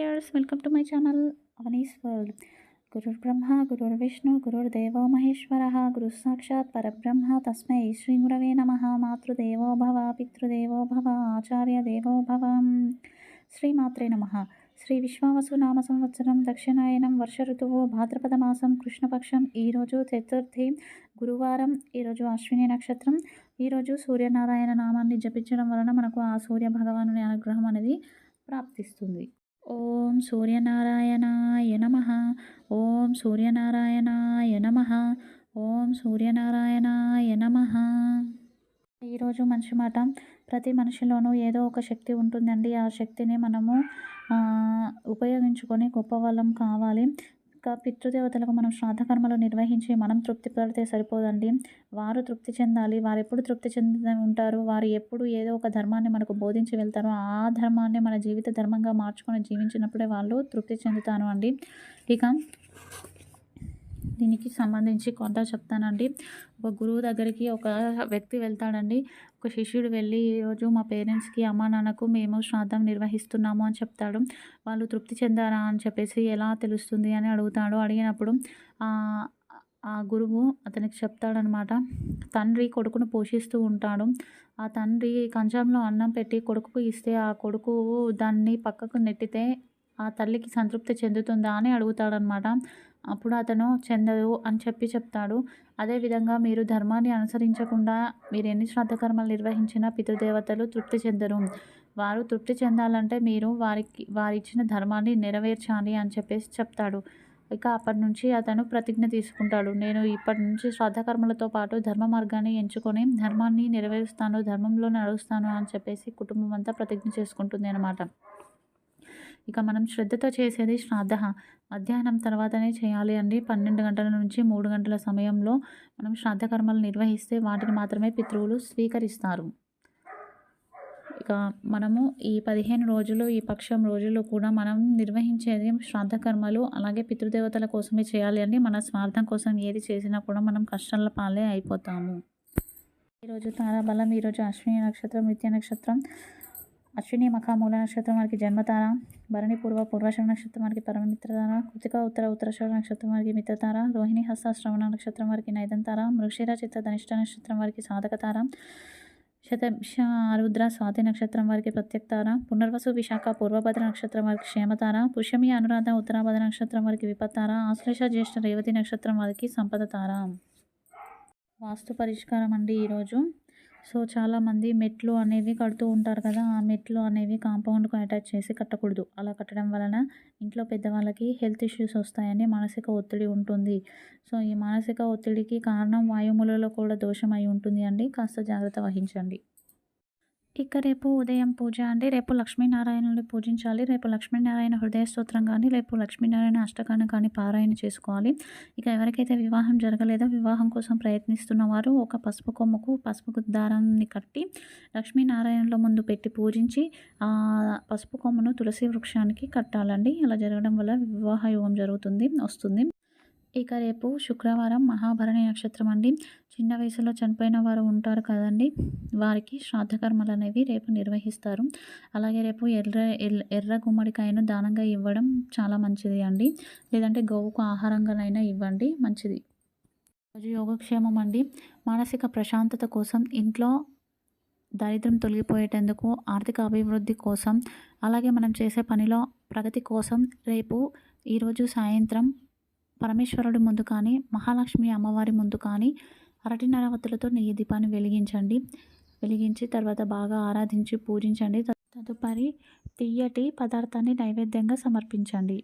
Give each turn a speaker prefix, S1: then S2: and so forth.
S1: dears welcome to my channel Avani's world గురుర్ బ్రహ్మ గురుర్ విష్ణు గురుర్ దేవో మహేశ్వర గురు సాక్షాత్ పరబ్రహ్మ తస్మై శ్రీ గురవే నమ మాతృదేవో భవ పితృదేవో భవ ఆచార్య దేవో భవ శ్రీమాత్రే నమ శ్రీ విశ్వావసు నామ సంవత్సరం దక్షిణాయనం వర్ష ఋతువు భాద్రపద మాసం కృష్ణపక్షం ఈరోజు చతుర్థి గురువారం ఈరోజు అశ్విని నక్షత్రం ఈరోజు సూర్యనారాయణ నామాన్ని జపించడం వలన మనకు ఆ సూర్య భగవాను అనుగ్రహం అనేది ప్రాప్తిస్తుంది ఓం సూర్యనారాయణాయ నమ ఓం సూర్యనారాయణాయ నమ ఓం సూర్యనారాయణాయ నమ ఈరోజు మనిషి మాట ప్రతి మనిషిలోనూ ఏదో ఒక శక్తి ఉంటుందండి ఆ శక్తిని మనము ఉపయోగించుకొని గొప్ప వాళ్ళం కావాలి ఇంకా పితృదేవతలకు మనం శ్రాద్ధకర్మలు నిర్వహించి మనం తృప్తి పడితే సరిపోదండి వారు తృప్తి చెందాలి వారు ఎప్పుడు తృప్తి చెంది ఉంటారు వారు ఎప్పుడు ఏదో ఒక ధర్మాన్ని మనకు బోధించి వెళ్తారో ఆ ధర్మాన్ని మన జీవిత ధర్మంగా మార్చుకొని జీవించినప్పుడే వాళ్ళు తృప్తి చెందుతాను అండి ఇక దీనికి సంబంధించి కొంత చెప్తానండి ఒక గురువు దగ్గరికి ఒక వ్యక్తి వెళ్తాడండి ఒక శిష్యుడు వెళ్ళి ఈరోజు మా పేరెంట్స్కి అమ్మా నాన్నకు మేము శ్రాద్ధం నిర్వహిస్తున్నాము అని చెప్తాడు వాళ్ళు తృప్తి చెందారా అని చెప్పేసి ఎలా తెలుస్తుంది అని అడుగుతాడు అడిగినప్పుడు ఆ గురువు అతనికి చెప్తాడనమాట తండ్రి కొడుకును పోషిస్తూ ఉంటాడు ఆ తండ్రి కంచంలో అన్నం పెట్టి కొడుకుకు ఇస్తే ఆ కొడుకు దాన్ని పక్కకు నెట్టితే ఆ తల్లికి సంతృప్తి చెందుతుందా అని అడుగుతాడనమాట అప్పుడు అతను చెందదు అని చెప్పి చెప్తాడు అదేవిధంగా మీరు ధర్మాన్ని అనుసరించకుండా మీరు ఎన్ని శ్రాద్ధ కర్మలు నిర్వహించినా పితృదేవతలు తృప్తి చెందరు వారు తృప్తి చెందాలంటే మీరు వారికి వారిచ్చిన ధర్మాన్ని నెరవేర్చాలి అని చెప్పేసి చెప్తాడు ఇక అప్పటి నుంచి అతను ప్రతిజ్ఞ తీసుకుంటాడు నేను ఇప్పటి నుంచి శ్రాద్ధకర్మలతో పాటు ధర్మ మార్గాన్ని ఎంచుకొని ధర్మాన్ని నెరవేరుస్తాను ధర్మంలో నడుస్తాను అని చెప్పేసి కుటుంబం అంతా ప్రతిజ్ఞ చేసుకుంటుంది అనమాట ఇక మనం శ్రద్ధతో చేసేది శ్రాద్ధ మధ్యాహ్నం తర్వాతనే చేయాలి అండి పన్నెండు గంటల నుంచి మూడు గంటల సమయంలో మనం శ్రాద్ధ కర్మలు నిర్వహిస్తే వాటిని మాత్రమే పితృవులు స్వీకరిస్తారు ఇక మనము ఈ పదిహేను రోజులు ఈ పక్షం రోజులు కూడా మనం నిర్వహించేది శ్రాద్ధ కర్మలు అలాగే పితృదేవతల కోసమే చేయాలి అండి మన స్వార్థం కోసం ఏది చేసినా కూడా మనం కష్టాల పాలే అయిపోతాము ఈరోజు తారాబలం ఈరోజు అశ్విని నక్షత్రం నిత్య నక్షత్రం అశ్విని మఖ మూల నక్షత్రం వారికి జన్మతార భరణి పూర్వ పూర్వశ్రవ నక్షత్రం వారికి పరమమిత్రతార కృతిక ఉత్తర ఉత్తరశ్రవ నక్షత్రం వారికి మిత్రతార రోహిణి హస్త శ్రవణ నక్షత్రం వారికి నైదంతార మృషిర చిత్త ధనిష్ట నక్షత్రం వారికి సాధకతార శతభిష ఆరుద్ర స్వాతి నక్షత్రం వారికి ప్రత్యక్తార పునర్వసు విశాఖ పూర్వభద్ర నక్షత్రం వారికి క్షేమతార పుష్యమి అనురాధ ఉత్తరాభద్ర నక్షత్రం వారికి విపత్తార ఆశ్లేష జ్యేష్ఠ రేవతి నక్షత్రం వారికి సంపదతార వాస్తు పరిష్కారం అండి ఈరోజు సో చాలామంది మెట్లు అనేవి కడుతూ ఉంటారు కదా ఆ మెట్లు అనేవి కాంపౌండ్కు అటాచ్ చేసి కట్టకూడదు అలా కట్టడం వలన ఇంట్లో పెద్దవాళ్ళకి హెల్త్ ఇష్యూస్ వస్తాయని మానసిక ఒత్తిడి ఉంటుంది సో ఈ మానసిక ఒత్తిడికి కారణం వాయుమూలలో కూడా దోషం అయి ఉంటుంది అండి కాస్త జాగ్రత్త వహించండి ఇక రేపు ఉదయం పూజ అండి రేపు లక్ష్మీనారాయణుని పూజించాలి రేపు లక్ష్మీనారాయణ హృదయ స్తోత్రం కానీ రేపు లక్ష్మీనారాయణ అష్టకాన్ని కానీ పారాయణ చేసుకోవాలి ఇక ఎవరికైతే వివాహం జరగలేదో వివాహం కోసం ప్రయత్నిస్తున్న వారు ఒక పసుపు కొమ్మకు పసుపు దారాన్ని కట్టి లక్ష్మీనారాయణలో ముందు పెట్టి పూజించి ఆ పసుపు కొమ్మను తులసి వృక్షానికి కట్టాలండి అలా జరగడం వల్ల వివాహ యోగం జరుగుతుంది వస్తుంది ఇక రేపు శుక్రవారం మహాభరణి నక్షత్రం అండి చిన్న వయసులో చనిపోయిన వారు ఉంటారు కదండి వారికి శ్రాద్ధకర్మలు అనేవి రేపు నిర్వహిస్తారు అలాగే రేపు ఎర్ర ఎర్ర గుమ్మడికాయను దానంగా ఇవ్వడం చాలా మంచిది అండి లేదంటే గోవుకు ఆహారంగానైనా ఇవ్వండి మంచిది రోజు యోగక్షేమం అండి మానసిక ప్రశాంతత కోసం ఇంట్లో దారిద్ర్యం తొలగిపోయేటందుకు ఆర్థిక అభివృద్ధి కోసం అలాగే మనం చేసే పనిలో ప్రగతి కోసం రేపు ఈరోజు సాయంత్రం పరమేశ్వరుడి ముందు కానీ మహాలక్ష్మి అమ్మవారి ముందు కానీ అరటి నరవతులతో నెయ్యి దీపాన్ని వెలిగించండి వెలిగించి తర్వాత బాగా ఆరాధించి పూజించండి తదుపరి తియ్యటి పదార్థాన్ని నైవేద్యంగా సమర్పించండి